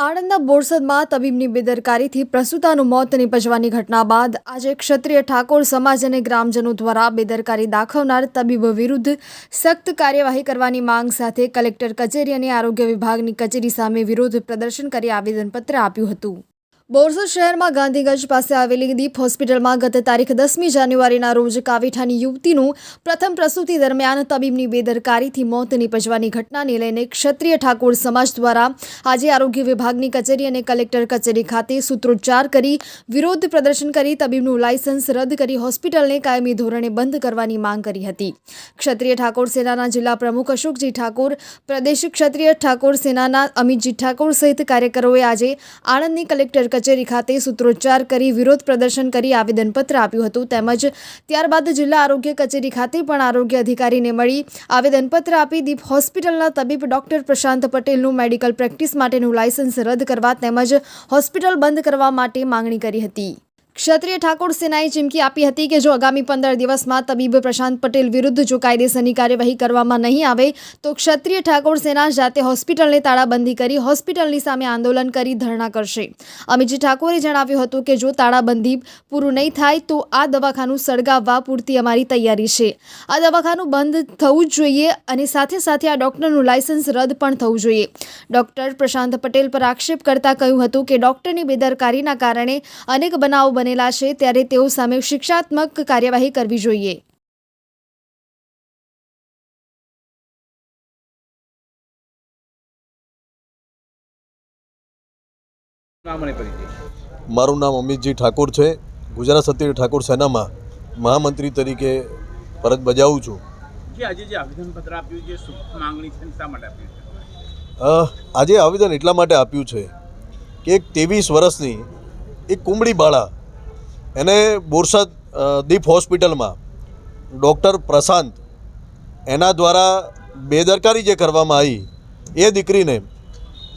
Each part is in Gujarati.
આણંદના બોરસદમાં તબીબની બેદરકારીથી પ્રસૂતાનું મોત નિપજવાની ઘટના બાદ આજે ક્ષત્રિય ઠાકોર સમાજ અને ગ્રામજનો દ્વારા બેદરકારી દાખવનાર તબીબ વિરુદ્ધ સખ્ત કાર્યવાહી કરવાની માંગ સાથે કલેક્ટર કચેરી અને આરોગ્ય વિભાગની કચેરી સામે વિરોધ પ્રદર્શન કરી આવેદનપત્ર આપ્યું હતું. બોરસદ શહેરમાં ગાંધીગંજ પાસે આવેલી દીપ હોસ્પિટલમાં ગત તારીખ દસમી જાન્યુઆરીના રોજ કાવીઠાની યુવતીનું પ્રથમ પ્રસૂતિ દરમિયાન તબીબની બેદરકારીથી મોત નીપજવાની ઘટનાને લઈને ક્ષત્રિય ઠાકોર સમાજ દ્વારા આજે આરોગ્ય વિભાગની કચેરી અને કલેક્ટર કચેરી ખાતે સૂત્રોચ્ચાર કરી, વિરોધ પ્રદર્શન કરી, તબીબનું લાયસન્સ રદ કરી હોસ્પિટલને કાયમી ધોરણે બંધ કરવાની માંગ કરી હતી. ક્ષત્રિય ઠાકોર સેનાના જિલ્લા પ્રમુખ અશોકજી ઠાકોર, પ્રદેશ ક્ષત્રિય ઠાકોર સેનાના અમિતજી ઠાકોર સહિત કાર્યકરોએ આજે આણંદની કલેક્ટર કચેરી ખાતે સૂત્રોચ્ચાર કરી, વિરોધ પ્રદર્શન કરી આવેદનપત્ર આપ્યું હતું. તેમજ ત્યારબાદ જિલ્લા આરોગ્ય કચેરી ખાતે પણ આરોગ્ય અધિકારીને મળી આવેદનપત્ર આપી દીપ હોસ્પિટલના તબીબ ડોક્ટર પ્રશાંત પટેલનું મેડિકલ પ્રેક્ટિસ માટેનું લાયસન્સ રદ કરવા તેમજ હોસ્પિટલ બંધ કરવા માટે માંગણી કરી હતી. ક્ષત્રિય ઠાકોર સેનાએ ચીમકી આપી હતી કે જો આગામી પંદર દિવસમાં તબીબ પ્રશાંત પટેલ વિરુદ્ધ જો કાયદેસરની કાર્યવાહી કરવામાં નહીં આવે, તો ક્ષત્રિય ઠાકોર સેના જાતે હોસ્પિટલને તાળાબંધી કરી હોસ્પિટલની સામે આંદોલન કરી ધરણા કરશે. અમિતજી ઠાકોરે જણાવ્યું હતું કે જો તાળાબંધી પૂરું નહીં થાય, તો આ દવાખાનું સળગાવવા પૂરતી અમારી તૈયારી છે. આ દવાખાનું બંધ થવું જ જોઈએ અને સાથે સાથે આ ડૉક્ટરનું લાયસન્સ રદ પણ થવું જોઈએ. ડૉક્ટર પ્રશાંત પટેલ પર આક્ષેપ કરતા કહ્યું હતું કે ડૉક્ટરની બેદરકારીના કારણે અનેક બનાવો બનેલા છે ત્યારે તેઓ સામે શિક્ષાત્મક કાર્યવાહી કરવી જોઈએ. મારું નામ અમિતજી ઠાકોર છે. ગુજરાત સત્ય ઠાકોર સેનામાં મહામંત્રી તરીકે ફરજ બજાવું છું. જે આજે જે આવેદનપત્ર આપ્યું છે શું માંગણી છે અને શા માટે આપ્યું છે? અ, આજે આવેદન એટલા માટે આપ્યું છે કે એક ત્રેવીસ વર્ષની એક કુંબળી બાળા એને બોરસદ દીપ હોસ્પિટલમાં ડૉક્ટર પ્રશાંત એના દ્વારા બેદરકારી જે કરવામાં આવી એ દીકરીને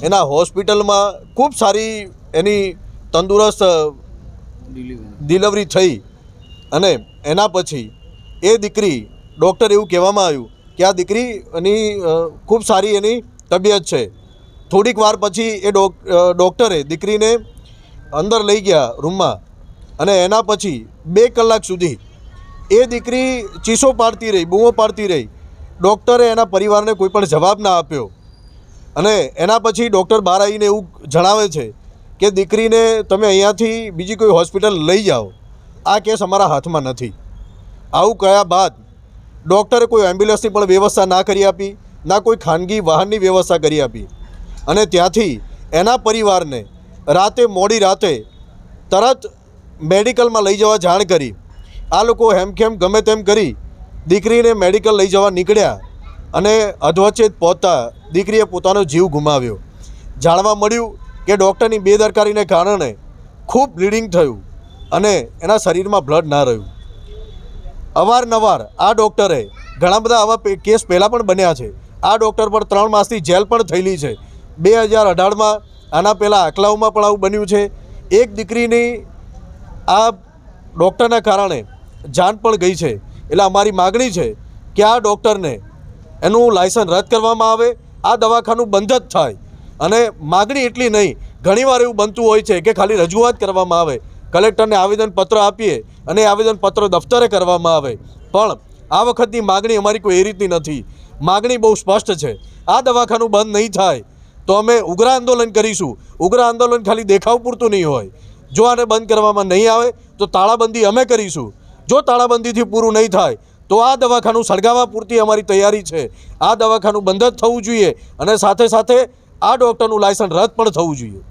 એના હોસ્પિટલમાં ખૂબ સારી એની તંદુરસ્ત ડિલિવરી થઈ અને એના પછી એ દીકરી ડૉક્ટર એવું કહેવામાં આવ્યું કે આ દીકરી એની ખૂબ સારી એની તબિયત છે. થોડીક વાર પછી એ ડૉક્ટરે દીકરીને અંદર લઈ ગયા રૂમમાં અને એના પછી બે કલાક સુધી એ દીકરી ચીસો પાડતી રહી, બૂમો પાડતી રહી. ડૉક્ટરે એના પરિવારને કોઈ પણ જવાબ ના આપ્યો. અને એના પછી ડૉક્ટર બહાર આવીને એવું જણાવે છે કે દીકરીને તમે અહીંયાથી બીજી કોઈ હોસ્પિટલ લઈ જાઓ. આ કેસ અમારા હાથમાં નથી. આવું કહ્યા બાદ ડૉક્ટરે કોઈ એમ્બ્યુલન્સની પણ વ્યવસ્થા ના કરી આપી, ના કોઈ ખાનગી વાહનની વ્યવસ્થા કરી આપી. અને ત્યાંથી એના પરિવારને રાતે મોડી રાતે તરત મેડિકલમાં લઈ જવા જાણ કરી. આ લોકો હેમખેમ ગમે તેમ કરી દીકરીને મેડિકલ લઈ જવા નીકળ્યા અને અધવચ્ચે પહોંચતા દીકરીએ પોતાનો જીવ ગુમાવ્યો. જાણવા મળ્યું કે ડૉક્ટરની બેદરકારીને કારણે ખૂબ બ્લીડિંગ થયું અને એના શરીરમાં બ્લડ ના રહ્યું. અવારનવાર આ ડૉક્ટરે ઘણા બધા આવા કેસ પહેલાં પણ બન્યા છે. આ ડૉક્ટર પર ત્રણ માસથી જેલ પણ થયેલી છે. બે હજાર અઢારમાં આના પહેલાં આકલાવમાં પણ આવું બન્યું છે. એક દીકરીની આ ડૉક્ટરના કારણે જાન પણ ગઈ છે. એટલે અમારી માગણી છે કે આ ડૉક્ટરને એનું લાયસન્સ રદ કરવામાં આવે, આ દવાખાનું બંધ જ થાય. અને માગણી એટલી નહીં, ઘણીવાર એવું બનતું હોય છે કે ખાલી રજૂઆત કરવામાં આવે, કલેક્ટરને આવેદનપત્ર આપીએ અને આવેદનપત્ર દફતરે કરવામાં આવે. પણ આ વખતની માગણી અમારી કોઈ એ રીતની નથી. માગણી બહુ સ્પષ્ટ છે. આ દવાખાનું બંધ નહીં થાય તો અમે ઉગ્ર આંદોલન કરીશું. ઉગ્ર આંદોલન ખાલી દેખાવ પૂરતું નહીં હોય. જો આને બંધ કરવામાં નહીં આવે, તો તાળાબંધી અમે કરીશું. જો તાળાબંધીથી પૂરું નહીં થાય, તો આ દવાખાનું સળગાવવા પૂરતી અમારી તૈયારી છે. આ દવાખાનું બંધ જ થવું જોઈએ અને સાથે સાથે આ ડૉક્ટરનું લાયસન્સ રદ પણ થવું જોઈએ.